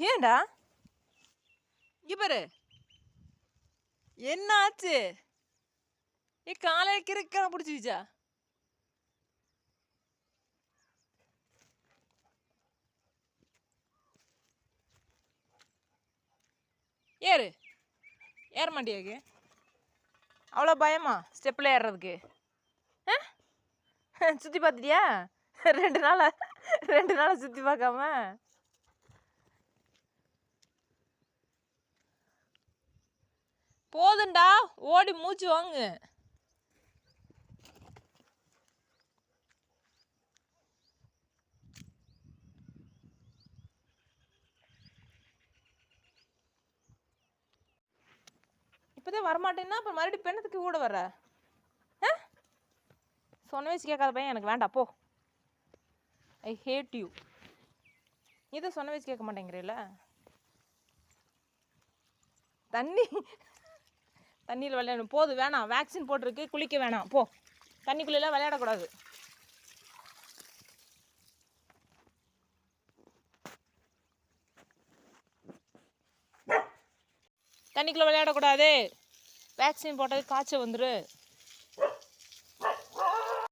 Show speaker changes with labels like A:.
A: ஏன்டா? இங்க பாரு. என்ன ஆச்சு ஏ காலையில கிறுக்கான பிடிச்சிச்சா ஏறு. ஏற மாட்டியாக்கு அவ்வளோ பயமா ஸ்டெப்பில் ஏறுறதுக்கு? ஆ? சுற்றி பார்த்துட்டியா? ரெண்டு நாளாக ரெண்டு நாளாக சுற்றி பார்க்காம? போதும்டா ஓடி மூச்சு வாங்கு. இப்போதான் வரமாட்டேன்னா அப்புறம் மறுபடியும் பெண்ணத்துக்கு கூட வர ஆ? சொன்ன வயசு கேட்காத பையன் எனக்கு வேண்டாம் போ. ஐ ஹேட் யூ இதை சொன்ன வயசு கேட்க மாட்டேங்கிறீல்ல? தண்ணி தண்ணியில் விளையாடணும். போது வேணாம். வேக்சின் போட்டிருக்கு. குளிக்க வேணாம். போ. தண்ணிக்குள்ளெல்லாம் விளையாடக்கூடாது. தண்ணிக்குள்ளே விளையாடக்கூடாது. வேக்சின் போட்டது காய்ச்சல் வந்துடும்